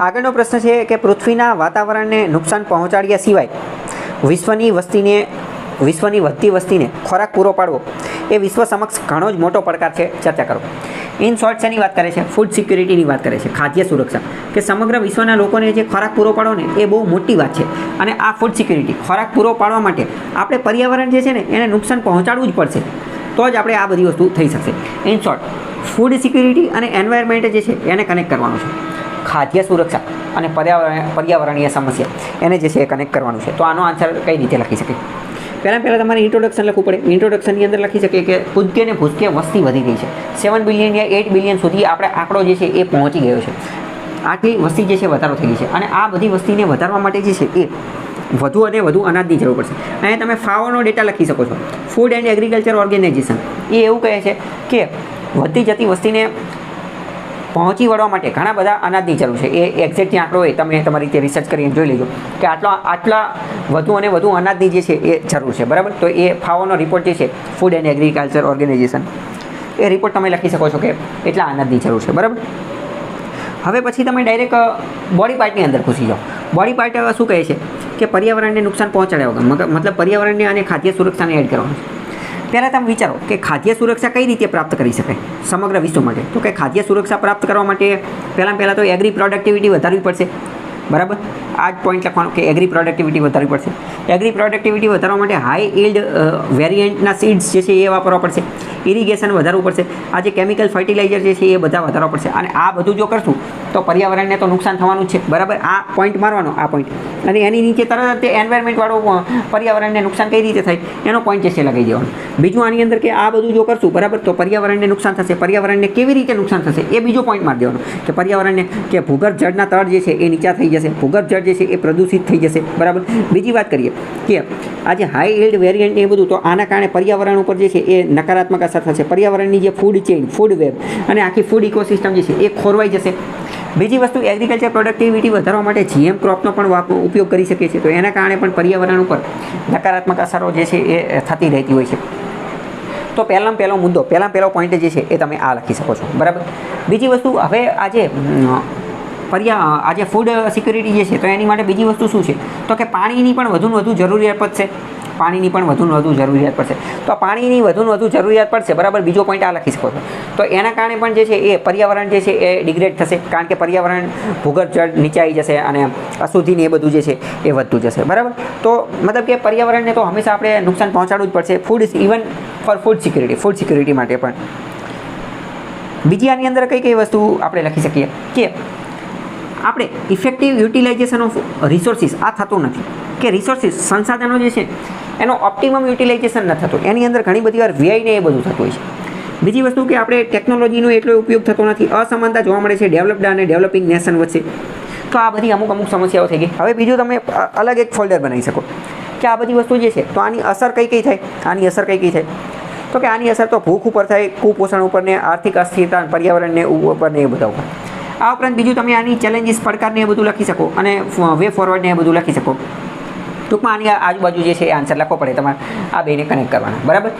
આગળનો પ્રશ્ન છે કે પૃથ્વીના વાતાવરણને નુકસાન પહોંચાડ્યા સિવાય વિશ્વની વસ્તીને, વિશ્વની વધતી વસ્તીને ખોરાક પૂરો પાડવો એ વિશ્વ સમક્ષ ઘણો જ મોટો પડકાર છે. ચર્ચા કરો. ઇન શોર્ટ શેની વાત કરે છે? ફૂડ સિક્યુરિટીની વાત કરે છે. ખાદ્ય સુરક્ષા. કે સમગ્ર વિશ્વના લોકોને જે ખોરાક પૂરો પાડો ને એ બહુ મોટી વાત છે. અને આ ફૂડ સિક્યુરિટી, ખોરાક પૂરો પાડવા માટે આપણે પર્યાવરણ જે છે ને એને નુકસાન પહોંચાડવું જ પડશે. તો જ આપણે આ બધી વસ્તુ થઈ શકશે. ઇન શોર્ટ, ફૂડ સિક્યુરિટી અને એન્વાયરમેન્ટ જે છે એને કનેક્ટ કરવાનું છે. ખાદ્ય સુરક્ષા અને પર્યાવરણ, પર્યાવરણીય સમસ્યા. એને જે છે એ કનેક્ટ કરવાનું છે. તો આનો આન્સર કઈ રીતે લખી શકે? પહેલાં પહેલાં તમારે ઇન્ટ્રોડક્શન લખવું પડે. ઇન્ટ્રોડક્શનની અંદર લખી શકીએ કે પૂજ્ય ને ભૂસકે વસ્તી વધી રહી છે. સેવન બિલિયન યા એટ બિલિયન સુધી આપણે આંકડો જે છે એ પહોંચી ગયો છે. આટલી વસ્તી જે છે વધારો થઈ ગઈ છે. અને આ બધી વસ્તીને વધારવા માટે જે છે એ વધુ અને વધુ અનાજની જરૂર પડશે. અહીંયા તમે ફાઓનો ડેટા લખી શકો છો. ફૂડ એન્ડ એગ્રીકલ્ચર ઓર્ગેનાઇઝેશન એ એવું કહે છે કે વધતી જતી વસ્તીને પહોંચી વળવા માટે ઘણા બધા અનાજની જરૂર છે. એ એક્ઝેક્ટ આંકડો હોય, તમે તમારી રીતે રિસર્ચ કરીને જોઈ લેજો કે આટલા આટલા વધુ અને વધુ અનાજની જે છે એ જરૂર છે. બરાબર? તો એ ફાઓનો રિપોર્ટ જે છે ફૂડ એન્ડ એગ્રીકલ્ચર ઓર્ગેનાઇઝેશન એ રિપોર્ટ તમે લખી શકો છો કે એટલા અનાજની જરૂર છે. બરાબર? હવે પછી તમે ડાયરેક્ટ બોડી પાર્ટની અંદર ઘૂસી જાઓ. બોડી પાર્ટ શું કહે છે? કે પર્યાવરણને નુકસાન પહોંચાડ્યા વગર મતલબ પર્યાવરણને અને ખાદ્ય સુરક્ષાને એડ કરવાનું છે. પહેલાં તમે વિચારો કે ખાદ્ય સુરક્ષા કઈ રીતે પ્રાપ્ત કરી શકાય સમગ્ર વિશ્વ માટે? તો કે ખાદ્ય સુરક્ષા પ્રાપ્ત કરવા માટે પહેલાં પહેલાં તો એગ્રી પ્રોડક્ટિવિટી વધારવી પડશે. બરાબર? આ જ પોઈન્ટ લખવાનો કે એગ્રી પ્રોડક્ટિવિટી વધારવી પડશે. એગ્રી પ્રોડક્ટિવિટી વધારવા માટે હાઈ ઇલ્ડ વેરિયન્ટના સીડ્સ જે છે એ વાપરવા પડશે. ઇરિગેશન વધારવું પડશે. આ જે કેમિકલ ફર્ટિલાઇઝર જે છે એ બધા વધારવા પડશે. અને આ બધું જો કરશું, તો પર્યાવરણને તો નુકસાન થવાનું છે. બરાબર? આ પોઈન્ટ મારવાનો, આ પોઈન્ટ અને એની નીચે તરત તે એન્વાયરમેન્ટવાળો પર્યાવરણને નુકસાન કઈ રીતે થાય, એનો પોઈન્ટ જે છે લગાવી દેવાનો. બીજું આની અંદર કે આ બધું જો કરશું, બરાબર, તો પર્યાવરણને નુકસાન થશે. પર્યાવરણને કેવી રીતે નુકસાન થશે, એ બીજો પોઈન્ટ મારી દેવાનો. કે પર્યાવરણને, કે ભૂગર્ભ જળના તળ જે છે એ નીચા થઈ જશે. ભૂગર્ભ જળ જે છે એ પ્રદૂષિત થઈ જશે. બરાબર? બીજી વાત કરીએ કે આજે હાઈ ઇલ્ડ વેરિયન્ટ એ બધું, તો આના કારણે પર્યાવરણ ઉપર જે છે એ નકારાત્મક અસર થશે. પર્યાવરણની જે ફૂડ ચેઇન ફૂડ વેબ અને આખી ફૂડ ઇકોસિસ્ટમ જે છે એ ખોરવાઈ જશે. બીજી વસ્તુ એગ્રીકલ્ચર પ્રોડક્ટિવિટી વધારવા માટે જીએમ ક્રોપનો પણ ઉપયોગ કરી શકીએ છીએ. તો એના કારણે પણ પર્યાવરણ ઉપર નકારાત્મક અસરો જે છે એ થતી રહેતી હોય છે. તો પહેલાં પહેલો મુદ્દો પહેલાં પહેલો પોઈન્ટ જે છે એ તમે આ લખી શકો છો. બરાબર? બીજી વસ્તુ, હવે આજે પર્યા આજે ફૂડ સિક્યુરિટી જે છે, તો એની માટે બીજી વસ્તુ શું છે? તો કે પાણીની પણ વધુ વધુ જરૂરિયાત પડશે પાણીની પણ વધુ વધુ જરૂરિયાત પડશે. તો પાણીની વધુ વધુ જરૂરિયાત પડશે, બરાબર? બીજો પોઈન્ટ આ લખી શકો છો. તો એના કારણે પણ જે છે એ પર્યાવરણ જે છે એ ડિગ્રેડ થશે, કારણ કે પર્યાવરણ ભૂગર્ભ જળ નીચે આવી જશે અને અશુદ્ધિને એ બધું જે છે એ વધતું જશે. બરાબર? તો મતલબ કે પર્યાવરણને તો હંમેશા આપણે નુકસાન પહોંચાડવું જ પડશે. Food even for food security food security માટે પણ. બીજી આની અંદર કઈ કઈ વસ્તુ આપણે લખી શકીએ? કે આપણે ઇફેક્ટિવ યુટિલાઇઝેશન ઓફ રિસોર્સિસ આ થતું નથી. કે રિસોર્સિસ સંસાધનો જે છે, એનો ઓપ્ટિમમ યુટિલાઇઝેશન ન થતું. એની અંદર ઘણી બધી વાર વ્યયને એ બધું થતું હોય છે. બીજી વસ્તુ કે આપણે ટેકનોલોજીનો એટલો ઉપયોગ થતો નથી. અસમાનતા જોવા મળે છે ડેવલપ્ડ અને ડેવલપિંગ નેશન વચ્ચે. તો આ બધી અમુક અમુક સમસ્યાઓ થઈ ગઈ. હવે બીજું તમે અલગ એક ફોલ્ડર બનાવી શકો. કે આ બધી વસ્તુ જે છે, તો આની અસર કઈ કઈ થાય? આની અસર કઈ કઈ થાય? તો કે આની અસર તો ભૂખ ઉપર થાય, કુપોષણ ઉપર ને આર્થિક અસ્થિરતા, પર્યાવરણને ઉપર ને એ બધા ઉપર. આ ઉપરાંત બીજું તમે આની ચેલેન્જીસ પડકારને એ બધું લખી શકો અને વે ફોરવર્ડ ને એ બધું લખી શકો. ટૂંકમાં આની આજુબાજુ જે છે એ આન્સર લખવો પડે તમારે. આ બેને કનેક્ટ કરવાના. બરાબર?